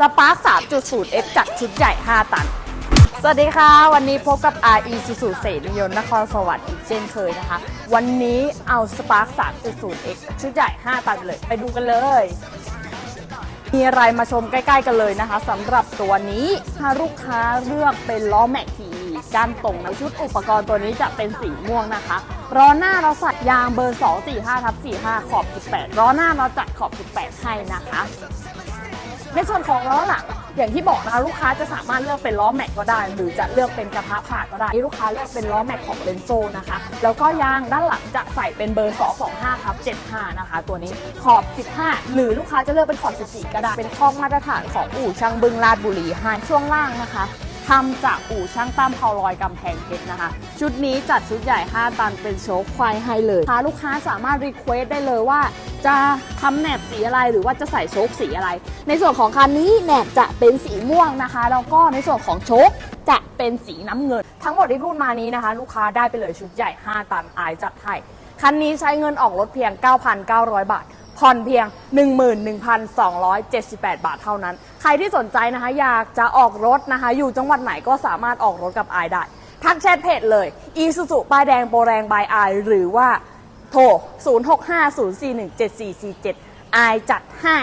สปาร์ค 3.0X จัดชุดใหญ่ 5 ตัน สวัสดีค่ะ วันนี้พบกับ RE สุสุเสรียนนครสวรรค์อีกเช่นเคยนะคะ วันนี้เอาสปาร์ค 3.0X ชุดใหญ่ 5 ตันเลย ไปดูกันเลย มีอะไรมาชมใกล้ ๆ กันเลยนะคะสำหรับตัวนี้ถ้าลูกค้าเลือกเป็นล้อแม็กทีกานตรงในชุดอุปกรณ์ตัวนี้จะเป็นสีม่วงนะคะล้อหน้าเราใส่ยางเบอร์ 245ทับ45 ขอบ 18ล้อหน้าเราจัดขอบ 18 ให้นะคะ ในส่วนของล้อหลังอย่างที่บอกนะคะลูกค้าจะสามารถเลือกเป็นล้อแม็กก็ได้ หรือจะเลือกเป็นกระทะผ่าก็ได้ที่ลูกค้าเลือกเป็นล้อแม็กของเลนโซนะคะ แล้วก็ยางด้านหลังจะใส่เป็นเบอร์ 225ครับ75 นะคะ ตัวนี้ขอบ 15 หรือลูกค้าจะเลือกเป็นขอบ14ก็ได้เป็นข้อมาตรฐานของอู่ช่างบึงลาดบุรีให้ช่วงล่างนะคะ ทำจากอู่ช่างตั้มพาลอยกำแพงเพชรนะคะ ชุดนี้จัดชุดใหญ่ 5 ตันเป็นโชคควายให้เลยลูกค้าลูกค้าสามารถรีเควสได้เลยว่า จะทำแหนบสีอะไรหรือว่าจะใส่โชคสีอะไร ในส่วนของคันนี้แหนบจะเป็นสีม่วงนะคะ แล้วก็ในส่วนของโชคจะเป็นสีน้ำเงิน ทั้งหมดที่พูดมานี้นะคะ ลูกค้าได้ไปเลยชุดใหญ่ 5 ตันอายจัดให้คันนี้ใช้เงินออกรถเพียง 9,900 บาท ผ่อนเพียง 11,278 บาทเท่านั้น ใครที่สนใจนะคะ อยากจะออกรถนะคะ อยู่จังหวัดไหนก็สามารถออกรถกับไอได้ ทักแชทเพจเลย อีซูซูป้ายแดงโปรแรงบายไอหรือว่าโทร 0650417447อายจัดให้